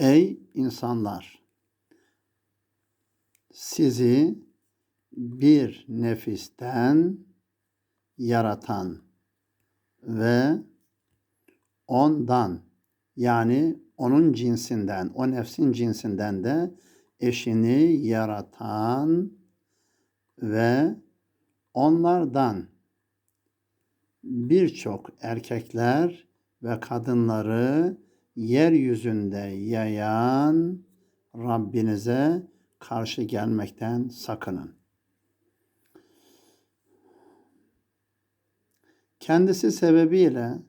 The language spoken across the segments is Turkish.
Ey insanlar! Sizi bir nefisten yaratan ve ondan yani onun cinsinden, o nefsin cinsinden de eşini yaratan ve onlardan birçok erkekler ve kadınları yeryüzünde yayan Rabbinize karşı gelmekten sakının. Kendisi sebebiyle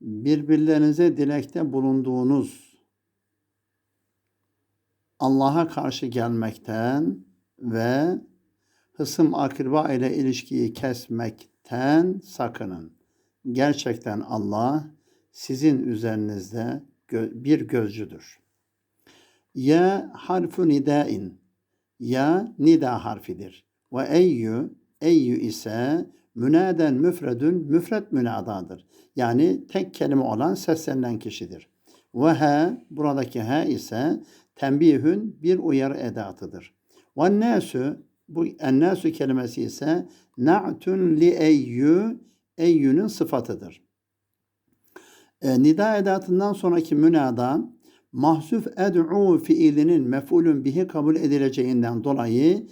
birbirlerinize dilekte bulunduğunuz Allah'a karşı gelmekten ve hısım akraba ile ilişkiyi kesmekten sakının. Gerçekten Allah sizin üzerinizde bir gözcüdür. Ya harfu nidain ya nida harfidir. Ve eyyü eyyü ise münaden müfredün müfred münadadır. Yani tek kelime olan seslenilen kişidir. Ve he buradaki he ise tembihün bir uyarı edatıdır. Ve nasu bu ennasu kelimesi ise na'tun li eyyü eyyünün sıfatıdır. E, nida edatından sonraki münada mahsuf ed'u fiilinin mef'ulün bihi kabul edileceğinden dolayı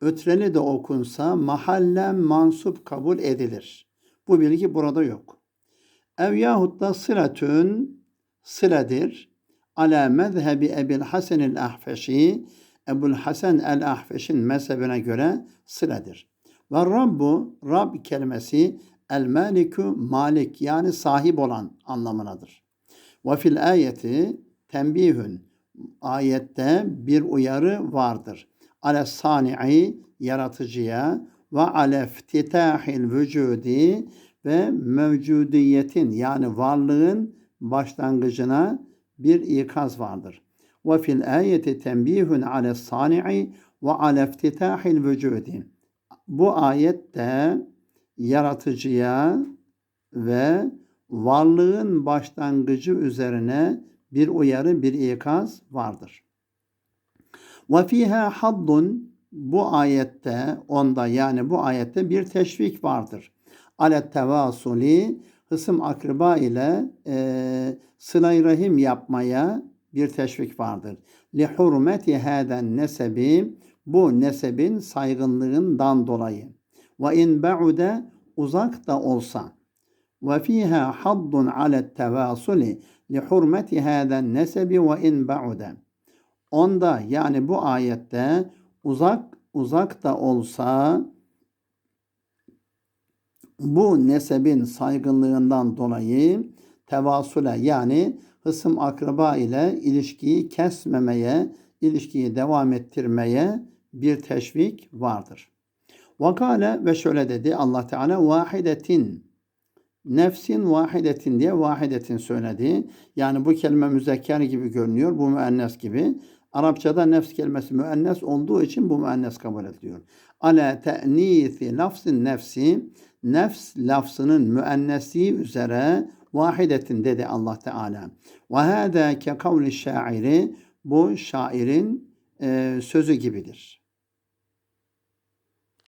ötreli de okunsa mahallen mansup kabul edilir. Bu bilgi burada yok. Ev yahut da sıratün sıledir. Ala mezhebi Ebil Hasan el Ahfeşi Ebul Hasan el Ahfeş'in mezhebine göre sıledir. Ve Rabbu, Rab kelimesi el maliku malik yani sahip olan anlamınadır. Ve fil ayeti tembihün ayette bir uyarı vardır. Ale sani'i yaratıcıya ve ale iftitahil vücudi ve mevcudiyetin yani varlığın başlangıcına bir ikaz vardır. Ve fil ayeti tembihun ale sani'i ve ale iftitahil vücudi. Bu ayette yaratıcıya ve varlığın başlangıcı üzerine bir uyarı, bir ikaz vardır. Ve fiha haddun bu ayette, onda yani bu ayette bir teşvik vardır. Alet tevasuli hısım akraba ile e, sıla rahim yapmaya bir teşvik vardır. Li hurmeti haden nesebi bu nesebin saygınlığından dolayı. Ve in ba'ude uzak da olsa. Ve fiha haddun alet tevasuli li hurmeti haden nesebi ve in ba'ude. Onda yani bu ayette uzak uzak da olsa bu nesebin saygınlığından dolayı tevasule yani hısım akraba ile ilişkiyi kesmemeye, ilişkiyi devam ettirmeye bir teşvik vardır. Vakale ve şöyle dedi Allah Teala vahidetin nefsin vahidetin diye vahidetin söyledi. Yani bu kelime müzekker gibi görünüyor. Bu müennes gibi. Arapçada nefs kelimesi müennes olduğu için bu müennes kabul ediliyor. Ala te'nisi lafzın nefsi nefs lafzının müennesliği üzere vahidetin dedi Allah Teala. Ve hâdâ ke kavli şairi bu şairin e, sözü gibidir.